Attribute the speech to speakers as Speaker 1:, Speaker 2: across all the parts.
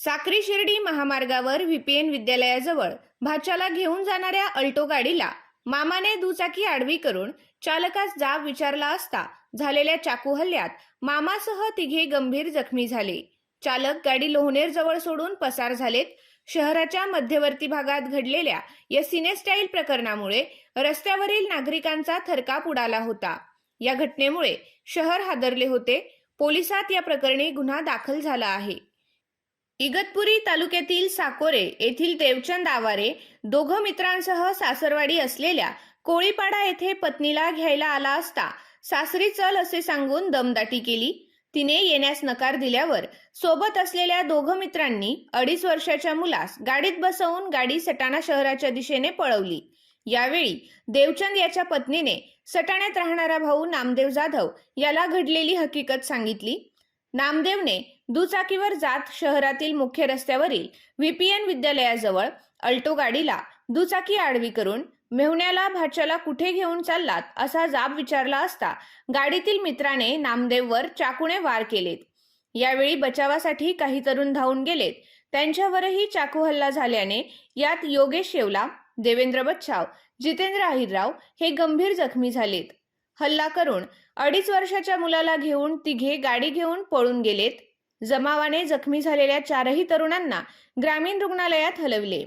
Speaker 1: साक्री शिर्डी महामार्गावर व्हीपीएन विद्यालयाजवळ भाच्याला घेऊन जाणाऱ्या अल्टो गाडीला मामाने दुचाकी आडवी करून चालकास जाब विचारला असता झालेल्या चाकू हल्ल्यात मामासह तिघे गंभीर जखमी झाले. चालक गाडी लोहनेर जवळ सोडून पसार झालेत. शहराच्या मध्यवर्ती भागात घडलेल्या या सिनेस्टाईल प्रकरणामुळे रस्त्यावरील नागरिकांचा थरकाप उडाला होता. या घटनेमुळे शहर हादरले होते. पोलिसात या प्रकरणी गुन्हा दाखल झाला आहे. इगतपुरी तालुक्यातील साकोरे येथील देवचंद आवारे दोघं मित्रांसह सासरवाडी असलेल्या कोळीपाडा येथे पत्नीला घ्यायला आला असता सासरी चल असे सांगून दमदाटी केली. तिने येण्यास नकार दिल्यावर सोबत असलेल्या दोघं मित्रांनी अडीच वर्षाच्या मुलास गाडीत बसवून गाडी सटाणा शहराच्या दिशेने पळवली. यावेळी देवचंद याच्या पत्नीने सटाण्यात राहणारा भाऊ नामदेव जाधव याला घडलेली हकीकत सांगितली. नामदेवने दुचाकीवर जात शहरातील मुख्य रस्त्यावरील व्हीपीएन विद्यालयाजवळ अल्टो गाडीला दुचाकी आडवी करून मेहुण्याला भाच्याला कुठे घेऊन चाललात असा जाब विचारला असता गाडीतील मित्राने नामदेववर चाकूने वार केलेत. यावेळी बचावासाठी काही तरुण धावून गेलेत. त्यांच्यावरही चाकू हल्ला झाल्याने यात योगेश शेवला देवेंद्र बच्छाव जितेंद्र अहिरराव हे गंभीर जखमी झालेत. हल्ला करून अडीच वर्षाच्या मुलाला घेऊन तिघे गाडी घेऊन पळून गेलेत. जमावाने जखमी झालेल्या चारही तरुणांना ग्रामीण रुग्णालयात हलवले.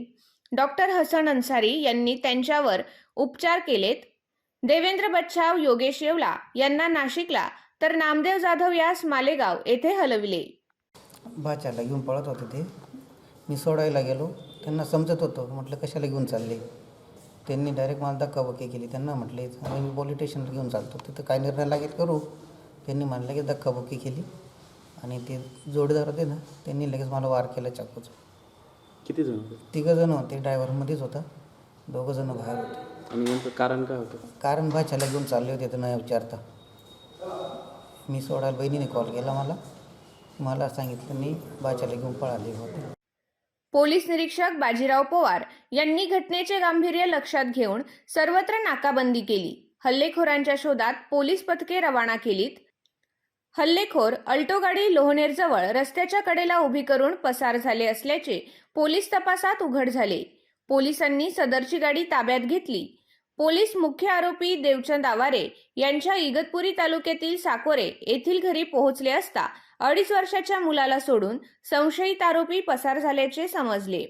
Speaker 1: डॉक्टर हसन अन्सारी यांनी त्यांच्यावर उपचार केलेत. देवेंद्र बच्छाव योगेश येवला यांना नाशिकला तर नामदेव जाधव यास मालेगाव येथे हलविले.
Speaker 2: भाच्याला घेऊन पळत होते ते. मी सोडायला गेलो. त्यांना समजत होतो. म्हटलं कशाला घेऊन चालले? त्यांनी डायरेक्ट मला धक्काबक्की केली. त्यांना म्हटले आम्ही मी पोलीस स्टेशनला घेऊन चालतो. तिथं काय निर्णय लागेल करू? त्यांनी म्हणलं की धक्काबक्की केली. आणि ते जोडीदार होते ना त्यांनी लगेच मला वार केला चाकूचं.
Speaker 3: किती जण होते?
Speaker 2: तिघं जण होते ड्रायव्हरमध्येच होता. दोघं जण बाहेर होते.
Speaker 3: आणि नेमकं कारण काय होतं?
Speaker 2: कारण भाच्याला घेऊन चालले होते तर न विचारता. मी सोडायला बहिणीने कॉल केला मला. मला सांगितलं मी भाच्याला घेऊन पळाले होते.
Speaker 1: पोलीस निरीक्षक बाजीराव पवार यांनी घटनेचे गांभीर्य लक्षात घेऊन सर्वत्र नाकाबंदी केली. हल्लेखोरांच्या शोधात पोलीस पथके रवाना केलीत. हल्लेखोर अल्टो गाडी लोहनेरजवळ रस्त्याच्या कडेला उभी करून पसार झाले असल्याचे पोलीस तपासात उघड झाले. पोलिसांनी सदरची गाडी ताब्यात घेतली. पोलीस मुख्य आरोपी देवचंद आवारे यांच्या इगतपुरी तालुक्यातील साकोरे येथील घरी पोहोचले असता अडीच वर्षाच्या मुलाला सोडून संशयित आरोपी पसार झाल्याचे समजले.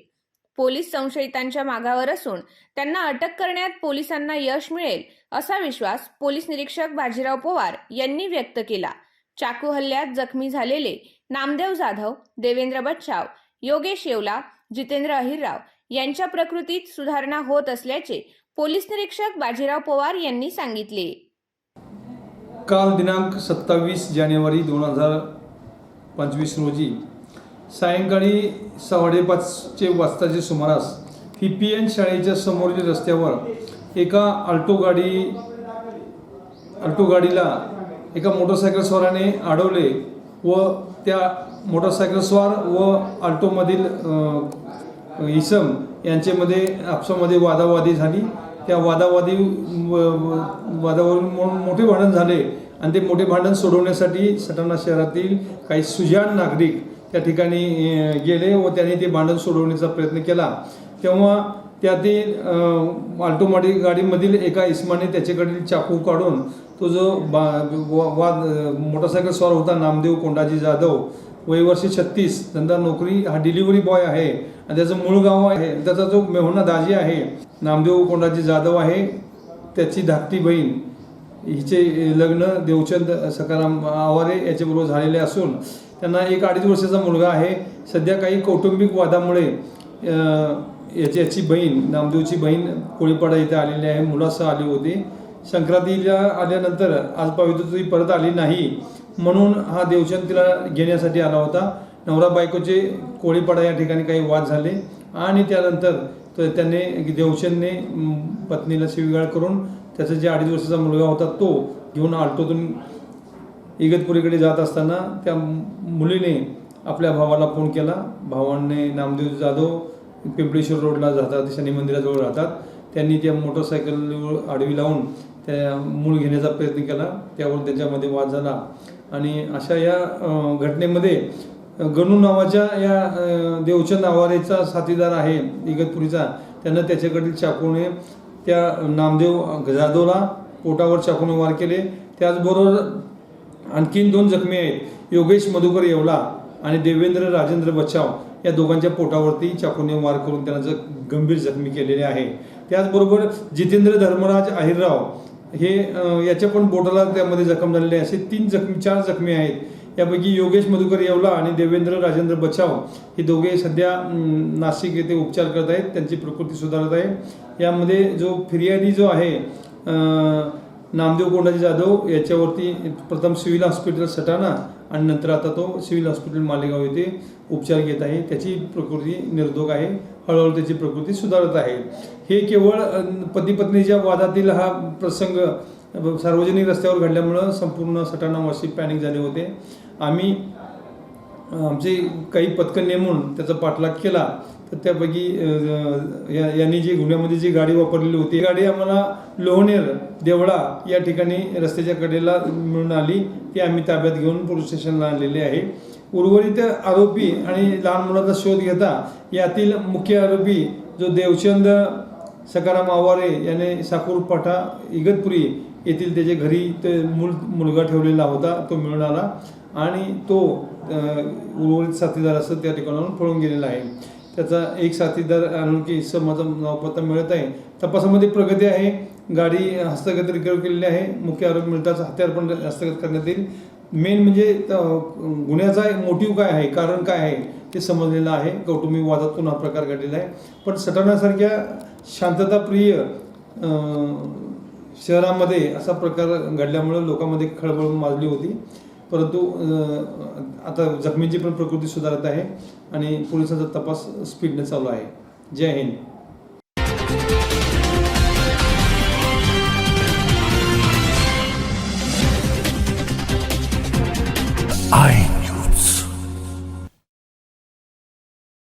Speaker 1: पोलीस संशयितांच्या मागावर असून त्यांना अटक करण्यात पोलिसांना यश मिळेल असा विश्वास पोलीस निरीक्षक बाजीराव पवार यांनी व्यक्त केला. चाकू हल्ल्यात जखमी झालेले नामदेव जाधव देवेंद्र बच्चाव योगेश येवला जितेंद्र अहिरराव यांच्या प्रकृतीत सुधारणा होत असल्याचे पोलीस निरीक्षक बाजीराव पवार यांनी सांगितले.
Speaker 4: काल दिनांक सत्तावीस जानेवारी दोन हजार पंचवीस रोजी सायंकाळी साडेपाचचे वाजताचे सुमारास पी पी एन शाळेच्या समोरच्या रस्त्यावर एका अल्टो गाडी अल्टो गाडीला एका मोटरसायकल स्वाराने अडवले व त्या मोटरसायकल स्वार व अल्टोमधील इसम यांच्यामध्ये आपसामध्ये वादावादी झाली. त्या वादावादी वादावरून मो- मोठे भांडण झाले. आणि ते मोठे भांडण सोडवण्यासाठी सटाणा शहरातील काही सुजाण नागरिक त्या ठिकाणी गेले व त्यांनी ते भांडण सोडवण्याचा प्रयत्न केला. तेव्हा त्यातील अ, गाडीमधील एका इस्माने त्याच्याकडील चाकू काढून तो जो बा वा- वाद मोटरसायकल स्वार होता नामदेव कोंडाजी जाधव वय वर्ष छत्तीस धंदा नोकरी हा डिलिव्हरी बॉय आहे आणि त्याचं मूळ गाव आहे त्याचा जो मेहुणा दाजी आहे नामदेव कोंडाजी जाधव आहे त्याची धाकटी बहीण हिचे लग्न देवचंद सकाराम आवारे याच्याबरोबर झालेले असून त्यांना एक अडीच वर्षाचा मुलगा आहे सध्या काही कौटुंबिक वादामुळे याची याची बहीण नामदेवची बहीण कोळीपाडा इथे आलेली आहे मुलासह आली होती संक्रांतीला आल्यानंतर आज पवित्र ती परत आली नाही म्हणून हा देवचंद तिला घेण्यासाठी आला होता. नवरा बायकोचे कोळीपाडा या ठिकाणी काही वाद झाले आणि त्यानंतर तर त्याने देवचंदने पत्नीला शिवीगाळ करून त्याचा जे अडीच वर्षाचा मुलगा होता तो घेऊन आल्टोतून इगतपुरीकडे जात असताना त्या मुलीने आपल्या भावाला फोन केला. भावाने नामदेव जाधव पिंपळेश्वर रोडला जातात शनी मंदिराजवळ राहतात. त्यांनी त्या मोटरसायकलवर आडवी लावून त्या मूळ घेण्याचा प्रयत्न केला. त्यावर त्यांच्यामध्ये वाद झाला. आणि अशा या घटनेमध्ये गणू नावाच्या या देवचंद आवारेचा साथीदार आहे इगतपुरीचा. त्यांना त्याच्याकडील चाकूने त्या नामदेव जाधवला पोटावर चाकूने वार केले. त्याचबरोबर आणखीन दोन जखमी आहेत. योगेश मधुकर येवला आणि देवेंद्र राजेंद्र बचाव या दोघांच्या पोटावरती चाकूने वार करून त्यांना ज- गंभीर जखमी केलेले आहे. त्याचबरोबर जितेंद्र धर्मराज अहिरराव हे याच्या पण बोटाला त्यामध्ये जखम झालेले आहे. असे तीन जखमी चार जखमी आहेत. यापैकी योगेश मधुकर येवला आणि देवेंद्र राजेंद्र बचाव हे दोघे सध्या नाशिक येथे उपचार करत आहेत. त्यांची प्रकृती सुधारत आहे. यामध्ये जो फिर्यादी जो आहे नामदेव कोंडाजी जाधव याच्यावरती प्रथम सिव्हिल हॉस्पिटल सटाणा आणि नंतर आता तो सिव्हिल हॉस्पिटल मालेगाव येथे उपचार घेत आहे. त्याची प्रकृती निर्दोग आहे. हळूहळू त्याची प्रकृती सुधारत आहे. हे केवळ पती पत्नीच्या वादातील हा प्रसंग सार्वजनिक रस्त्यावर घडल्यामुळं संपूर्ण सटाणावासी पॅनिक झाले होते. आम्ही आमचे काही पथकं नेमून त्याचा पाठलाग केला. तर त्यापैकी या यांनी जी गुन्ह्यामध्ये जी गाडी वापरलेली होती ती गाडी आम्हाला लोहनेर देवळा या ठिकाणी रस्त्याच्या कडेला मिळून आली. ती आम्ही ताब्यात घेऊन पोलीस स्टेशनला आणलेली आहे. उर्वरित आरोपी आणि लहान मुलांचा शोध घेता यातील मुख्य आरोपी जो देवचंद सकाराम आवारे याने साकूरपाठा इगतपुरी येथील त्याच्या घरी ते मूल मुलगा ठेवलेला होता तो मिळून आला आणि तो उर्वरित साथीदार असं त्या ठिकाणाहून पळून गेलेला आहे. त्याचा एक साथीदार अनोळखी माझं नावपत्ता मिळत आहे. तपासामध्ये प्रगती आहे. गाडी हस्तगत रिकव्हर केलेली आहे. मुख्य आरोपी मिळताच हत्यार पण हस्तगत करण्यात येईल. मेन म्हणजे गुन्ह्याचा मोटिव्ह काय आहे कारण काय आहे ते समजलेलं आहे. कौटुंबिक वादातून हा प्रकार घडलेला आहे. पण सटाण्यासारख्या शांतताप्रिय शहरामध्ये असा प्रकार घडल्यामुळे लोकांमध्ये खळबळ माजली होती. परंतु आता जखमींची पण प्रकृती सुधारत आहे आणि पोलिसांचा तपास स्पीडने चालू आहे. जय हिंद.